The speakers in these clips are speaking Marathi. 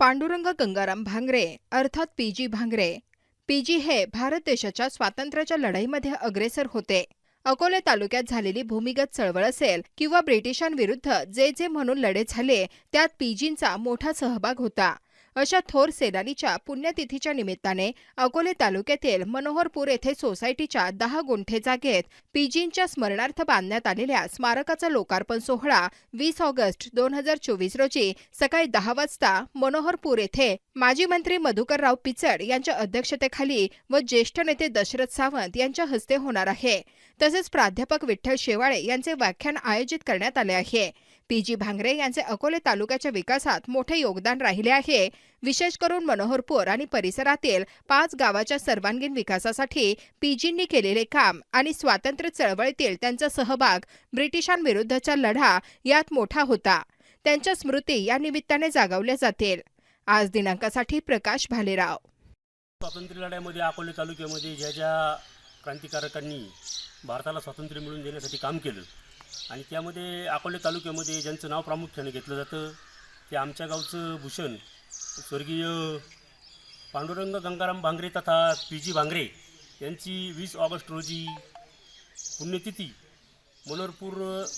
पांडुरंग गंगाराम भांगरे अर्थात P G Bhangre. P G हे भारत देशाच्या स्वातंत्र्याच्या लढाईमध्ये अग्रेसर होते. अकोले तालुक्यात झालेली भूमिगत चळवळ असेल किंवा ब्रिटिशांविरुद्ध जे जे म्हणून लढे झाले त्यात पीजींचा मोठा सहभाग होता. अशा थोर सेनानीच्या पुण्यतिथीच्या निमित्ताने अकोले तालुक्यातील मनोहरपूर येथे सोसायटीच्या दहा गुंठे जागेत पीजींच्या स्मरणार्थ बांधण्यात आलेल्या स्मारकाचा लोकार्पण सोहळा वीस ऑगस्ट दोन हजार चोवीस रोजी सकाळी दहा वाजता मनोहरपूर येथे माजी मंत्री मधुकरराव पिचड यांच्या अध्यक्षतेखाली व ज्येष्ठ नेते दशरथ सावंत यांच्या हस्ते होणार आहे. तसेच प्राध्यापक विठ्ठल शेवाळे यांचे व्याख्यान आयोजित करण्यात आले आहे. पी जी भांगरे यांचे अकोले तालुक्याच्या विकासात मोठे योगदान राहिले आहे. विशेष करून मनोहरपूर आणि परिसरातील पाच गावाच्या सर्वांगीण विकासासाठी पीजींनी केलेले काम आणि स्वातंत्र्य चळवळीतील त्यांचा सहभाग ब्रिटिशांविरुद्धचा लढा यात मोठा होता. त्यांच्या स्मृती या निमित्ताने जागवल्या जातील. आज दिनांकासाठी प्रकाश भालेराव. स्वातंत्र्य लढ्यामध्ये अकोले तालुक्यामध्ये ज्या ज्या क्रांतिकारकांनी भारताला स्वातंत्र्य मिळवून देण्यासाठी काम केलं. आणि त्यामध्ये अकोले तालुक्यामध्ये ज्यांचं नाव प्रामुख्याने घेतलं जातं ते आमच्या गावचं भूषण स्वर्गीय पांडुरंग गंगाराम भांगरे तथा पी जी भांगरे यांची वीस ऑगस्ट रोजी पुण्यतिथी मनोरपूर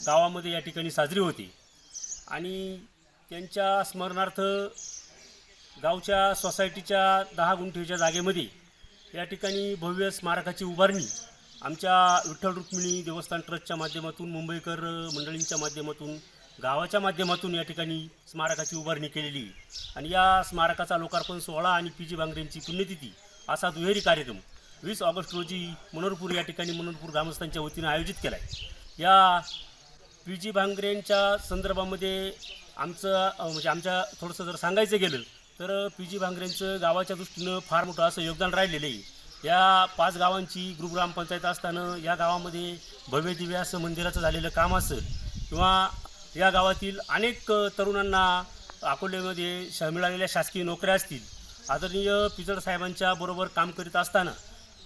गावामध्ये या ठिकाणी साजरी होती. आणि त्यांच्या स्मरणार्थ गावच्या सोसायटीच्या दहा गुंठेच्या जागेमध्ये या ठिकाणी भव्य स्मारकाची उभारणी आमच्या विठ्ठल रुक्मिणी देवस्थान ट्रस्टच्या माध्यमातून मुंबईकर मंडळींच्या माध्यमातून गावाच्या माध्यमातून या ठिकाणी स्मारकाची उभारणी केलेली आहे. आणि या स्मारकाचा लोकार्पण सोहळा आणि पी जी भांगरेंची पुण्यतिथी असा दुहेरी कार्यक्रम वीस ऑगस्ट रोजी मनोरपूर या ठिकाणी मनोरपूर ग्रामस्थांच्या वतीनं आयोजित केला आहे या पी जी भांगरेंच्या संदर्भामध्ये आमचं म्हणजे आमच्या थोडंसं जर सांगायचं गेलं तर पी जी भांगरेंचं गावाच्या दृष्टीनं फार मोठं असं योगदान राहिलेलं आहे या पाच गावांची ग्रुप ग्रामपंचायत असताना या गावामध्ये भव्य दिव्य असं मंदिराचं झालेलं काम असेल किंवा या गावातील अनेक तरुणांना अकोल्यामध्ये श मिळालेल्या शासकीय नोकऱ्या असतील. आदरणीय पिचड साहेबांच्या बरोबर काम करीत असताना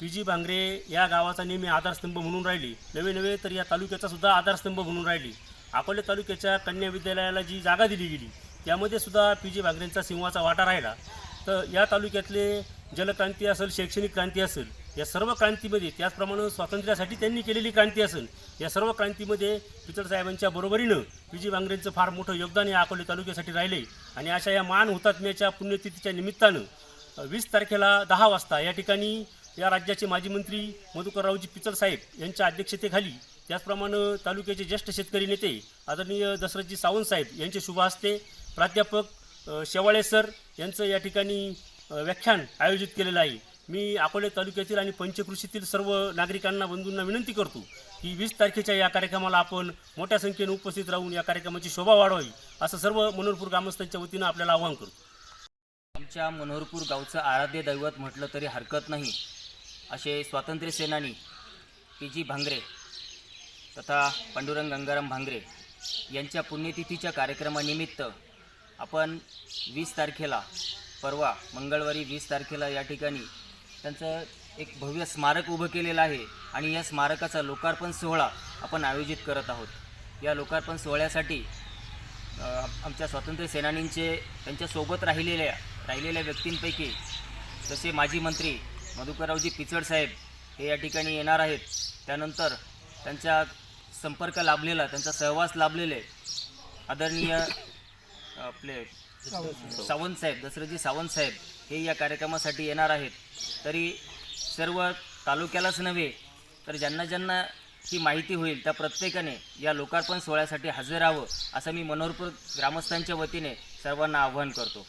पी जी भांगरे या गावाचा नेहमी आधारस्तंभ म्हणून राहिली. नवे नवे तर या तालुक्याचा सुद्धा आधारस्तंभ म्हणून राहिली. अकोले तालुक्याच्या कन्या विद्यालयाला जी जागा दिली गेली त्यामध्ये सुद्धा पी जी भांगरेंचा सिंहाचा वाटा राहिला. तर या तालुक्यातले जलक्रांती असेल शैक्षणिक क्रांती असेल या सर्व क्रांतीमध्ये त्याचप्रमाणे स्वातंत्र्यासाठी त्यांनी केलेली क्रांती असेल या सर्व क्रांतीमध्ये पिचड साहेबांच्या बरोबरीनं विजय वांगरेंचं फार मोठं योगदान या अकोले तालुक्यासाठी राहिले. आणि अशा या मान हुतात्म्याच्या पुण्यतिथीच्या निमित्तानं वीस तारखेला दहा वाजता या ठिकाणी या राज्याचे माजी मंत्री मधुकररावजी पिचड साहेब यांच्या अध्यक्षतेखाली त्याचप्रमाणे तालुक्याचे ज्येष्ठ शेतकरी नेते आदरणीय दशरथजी सावंत साहेब यांचे शुभ हस्ते प्राध्यापक शेवाळे सर यांचं या ठिकाणी व्याख्यान आयोजित केलेलं आहे. मी अकोले तालुक्यातील आणि पंचकृषीतील सर्व नागरिकांना बंधूंना विनंती करतो की वीस तारखेच्या या कार्यक्रमाला आपण मोठ्या संख्येने उपस्थित राहून या कार्यक्रमाची शोभा वाढवावी असं सर्व मनोहरपूर ग्रामस्थांच्या वतीनं आपल्याला आवाहन करतो. आमच्या मनोहरपूर गावचं आराध्य दैवत म्हटलं तरी हरकत नाही असे स्वातंत्र्य सेनानी पी जी भांगरे तथा पांडुरंग गंगाराम भांगरे यांच्या पुण्यतिथीच्या कार्यक्रमानिमित्त आपण वीस तारखेला परवा मंगळवारी वीस तारखेला या ठिकाणी त्यांचं एक भव्य स्मारक उभं केलेलं आहे आणि या स्मारकाचा लोकार्पण सोहळा आपण आयोजित करत आहोत. या लोकार्पण सोहळ्यासाठी आमच्या स्वातंत्र्य सेनानींचे त्यांच्यासोबत राहिलेल्या राहिलेल्या व्यक्तींपैकी जसे माजी मंत्री मधुकररावजी पिचड साहेब हे या ठिकाणी येणार आहेत. त्यानंतर त्यांचा संपर्क लाभलेला त्यांचा सहवास लाभलेले आदरणीय आपले सावंत साहेब दसरथजी सावंत साहेब हे या कार्यक्रमासाठी येणार आहेत. तरी सर्व तालुक्यालाच नव्हे तर ज्यांना ज्यांना ही माहिती होईल त्या प्रत्येकाने या लोकार्पण सोहळ्यासाठी हजर राहावं असं मी मनोहरपूर ग्रामस्थांच्या वतीने सर्वांना आवाहन करतो.